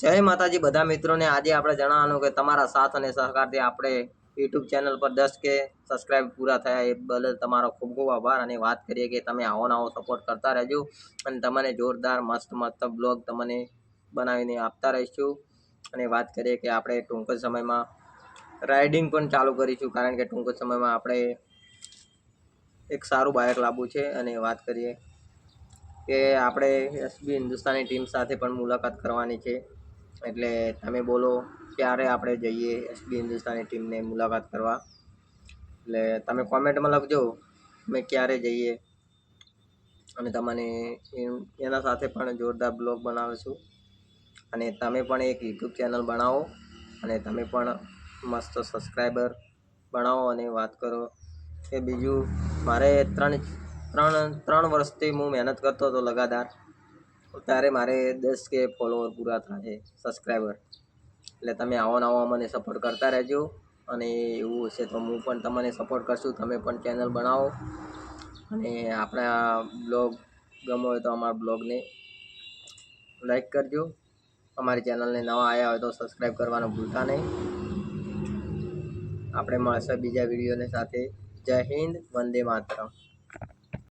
જય માતાજી, બધા મિત્રોને આજે આપણે જણાવવાનું કે તમારા સાથ અને સહકારથી આપણે યુટ્યુબ ચેનલ પર દસ કે સબસ્ક્રાઈબ પૂરા થયા એ બદલ તમારો ખૂબ ખૂબ આભાર અને વાત કરીએ કે તમે આવો આવો સપોર્ટ કરતા રહેજો અને તમને જોરદાર, મસ્ત મસ્ત બ્લોગ તમને બનાવીને આપતા રહીશું. અને વાત કરીએ કે આપણે ટૂંક જ સમયમાં રાઇડિંગ પણ ચાલુ કરીશું કારણ કે ટૂંક જ સમયમાં આપણે એક સારું બાઇક લાવવું છે અને વાત કરીએ કે આપણે એસબી હિન્દુસ્તાની ટીમ સાથે પણ મુલાકાત કરવાની છે. એટલે તમે બોલો, ક્યારે આપણે જઈએ એસબી હિન્દુસ્તાની ટીમને મુલાકાત કરવા? એટલે તમે કોમેન્ટમાં લખજો, અમે ક્યારે જઈએ? અને તમને એના સાથે પણ જોરદાર બ્લોગ બનાવીશું. અને તમે પણ એક યુટ્યુબ ચેનલ બનાવો, અને તમે પણ મસ્ત સબસ્ક્રાઈબર બનાવો અને વાત કરો. કે બીજું, મારે ત્રણ ત્રણ ત્રણ વર્ષથી હું મહેનત કરતો હતો લગાતાર. ત્યારે મારે દસ કે ફોલોવર પૂરા થાય સબસ્ક્રાઈબર એટલે તમે આવો નવો મને સપોર્ટ કરતા રહેજો અને એવું હશે તો હું પણ તમને સપોર્ટ કરશું, તમે પણ ચેનલ બનાવો. અને આપણા બ્લોગ ગમો હોય તો અમારા બ્લોગને લાઈક કરજો. અમારી ચેનલને નવા આવ્યા હોય તો સબસ્ક્રાઈબ કરવાનું ભૂલતા નહીં. આપણે મળશે બીજા વિડીયોની સાથે. જય હિન્દ, વંદે માતરમ.